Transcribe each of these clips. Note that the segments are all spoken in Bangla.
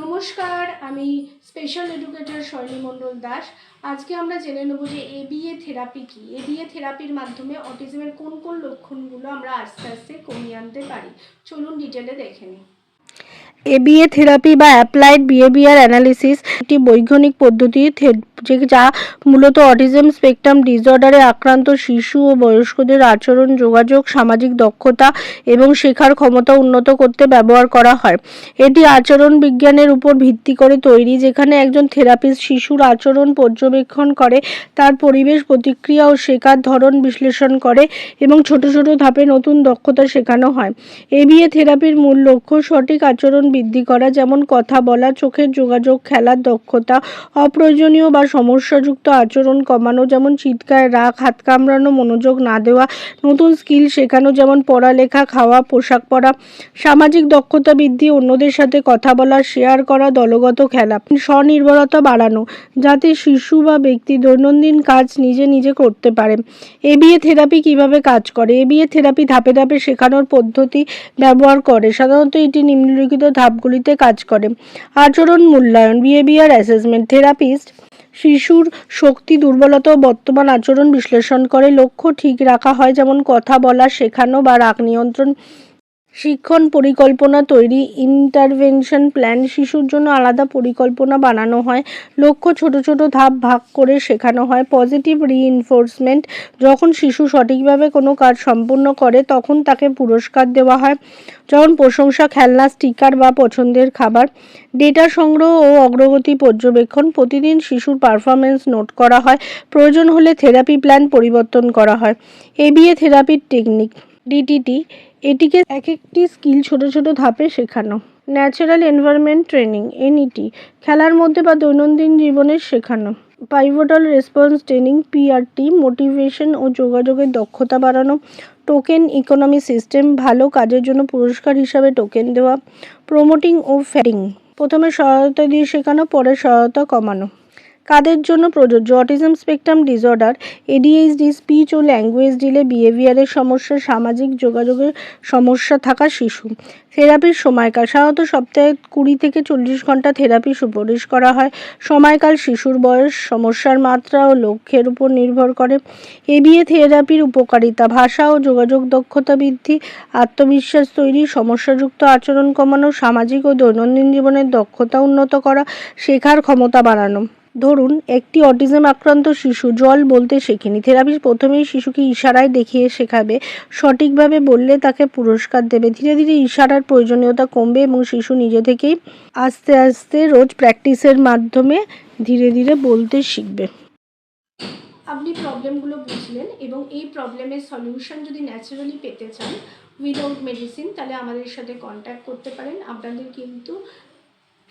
নমস্কার, আমি স্পেশাল এডুকেটর শৈলী মণ্ডল দাস। আজকে আমরা জেনে নেব যে এবিএ থেরাপি কি? এবিএ থেরাপির মাধ্যমে অটিজমের কোন কোন লক্ষণগুলো আমরা আস্তে আস্তে কমিয়ে আনতে পারি? চলুন ডিটেলে দেখে নিই। এবিএ থেরাপি বা অ্যাপ্লাইড বিহেভিয়ার অ্যানালিসিস একটি বৈজ্ঞানিক পদ্ধতি যা মূলত অটিজম স্পেকট্রাম ডিসঅর্ডারে আক্রান্ত শিশু ও বয়স্কদের আচরণ, যোগাযোগ, সামাজিক দক্ষতা এবং শেখার ক্ষমতা উন্নত করতে ব্যবহার করা হয়। এটি আচরণ বিজ্ঞানের উপর ভিত্তি করে তৈরি, যেখানে একজন থেরাপিস্ট শিশুর আচরণ পর্যবেক্ষণ করে, তার পরিবেশ প্রতিক্রিয়া ও শেখার ধরন বিশ্লেষণ করে এবং ছোট ছোট ধাপে নতুন দক্ষতা শেখানো হয়। এবিএ থেরাপির মূল লক্ষ্য সঠিক আচরণ বৃদ্ধি করা, যেমন কথা বলা, চোখের যোগাযোগ, খেলার দক্ষতা, অপ্রয়োজনীয় বা সমস্যাযুক্ত আচরণ কমানো, যেমন চিৎকার, রাগ, হাত কামড়ানো, মনোযোগ না দেওয়া, নতুন স্কিল শেখানো, যেমন পড়ালেখা, খাওয়া, পোশাক পরা, সামাজিক দক্ষতা বৃদ্ধি, অন্যদের সাথে কথা বলা শেয়ার করা, দলগত খেলা, স্বনির্ভরতা বাড়ানো, যাতে শিশু বা ব্যক্তি দৈনন্দিন কাজ নিজে নিজে করতে পারে। এবিএ থেরাপি কীভাবে কাজ করে? এবিএ থেরাপি ধাপে ধাপে শেখানোর পদ্ধতি ব্যবহার করে। সাধারণত এটি নিম্নলিখিত ধাপগুলিতে কাজ করে। আচরণ মূল্যায়ন, বিহেভিয়ার অ্যাসেসমেন্ট, থেরাপিস্ট, শিশুর শক্তি, দুর্বলতা ও বর্তমান আচরণ বিশ্লেষণ করে। লক্ষ্য ঠিক রাখা হয়, যেমন কথা বলা, শেখানো বা রাগ নিয়ন্ত্রণ শিক্ষণ পরিকল্পনা তৈরি ইন্টারভেনশন প্ল্যান শিশুর জন্য আলাদা পরিকল্পনা বানানো হয়। লক্ষ্য ছোট ছোট ধাপ ভাগ করে শেখানো হয়। পজিটিভ রিইনফোর্সমেন্ট যখন শিশু সঠিকভাবে কোনো কাজ সম্পূর্ণ করে, তখন তাকে পুরস্কার দেওয়া হয়। যেমন প্রশংসা, খেলনা স্টিকার বা পছন্দের খাবার ডেটা সংগ্রহ ও অগ্রগতি পর্যবেক্ষণ প্রতিদিন শিশুর পারফরমেন্স নোট করা হয়। প্রয়োজন হলে থেরাপি প্ল্যান পরিবর্তন করা হয়। এবিএ থেরাপির টেকনিক ডিটিটি এটিকে এক একটি স্কিল ছোট ছোট ধাপে শেখানো। ন্যাচারাল এনভায়রনমেন্ট ট্রেনিং এনইটি খেলার মধ্যে বা দৈনন্দিন জীবনে শেখানো। Pivotal response training PRT motivation ও যোগাযোগের দক্ষতা বাড়ানো। টোকেন ইকোনমি সিস্টেম ভালো কাজের জন্য পুরস্কার হিসাবে টোকেন দেওয়া। প্রোমোটিং ও ফ্যারিং প্রথমে সহায়তা দিয়ে শেখানো, পরে সহায়তা কমানো। কাদের জন্য প্রযোজ্য? Autism spectrum disorder ADHD speech ও ল্যাঙ্গুয়েজ ডিলে বিহেভিয়ারের সমস্যা, সামাজিক যোগাযোগের সমস্যা থাকা শিশু। থেরাপির সময়কাল, সাধারণত সপ্তাহে কুড়ি থেকে চল্লিশ ঘণ্টা থেরাপি সুপারিশ করা হয়। সময়কাল শিশুর বয়স, সমস্যার মাত্রা ও লক্ষ্যের উপর নির্ভর করে। এবিএ থেরাপির উপকারিতা, ভাষা ও যোগাযোগ দক্ষতা বৃদ্ধি, আত্মবিশ্বাস তৈরি, সমস্যাযুক্ত আচরণ কমানো, সামাজিক ও দৈনন্দিন জীবনের দক্ষতা উন্নত করা, শেখার ক্ষমতা বাড়ানো। ধরুন, একটি অটিজম আক্রান্ত শিশু জল বলতে শেখেনি। থেরাপিস্ট প্রথমেই শিশুকে ইশারায় দেখিয়ে শেখাবে, সঠিকভাবে বললে তাকে পুরস্কার দেবে। ধীরে ধীরে ইশারার প্রয়োজনীয়তা কমবে এবং শিশু নিজে থেকেই আস্তে আস্তে রোজ প্র্যাকটিসের মাধ্যমে ধীরে ধীরে বলতে শিখবে। আপনি প্রবলেমগুলো বুঝলেন এবং এই প্রবলেমের সলিউশন যদি ন্যাচারালি পেতে চান উইদাউট মেডিসিন, তাহলে আমাদের সাথে কন্ট্যাক্ট করতে পারেন। আপনাদের কিন্তু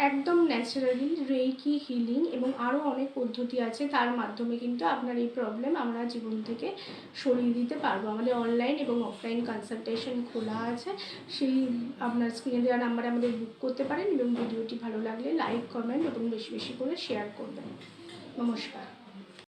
একদম ন্যাচারালি রেইকি হিলিং এবং আরও অনেক পদ্ধতি আছে, তার মাধ্যমে কিন্তু আপনার এই প্রবলেম আমরা জীবন থেকে সরিয়ে দিতে পারব। আমাদের অনলাইন এবং অফলাইন কনসালটেশন খোলা আছে, সেই আপনার স্ক্রিনে দেওয়া নাম্বারে আমাদের বুক করতে পারেন এবং ভিডিওটি ভালো লাগলে লাইক কমেন্ট এবং বেশি বেশি করে শেয়ার করবেন। নমস্কার।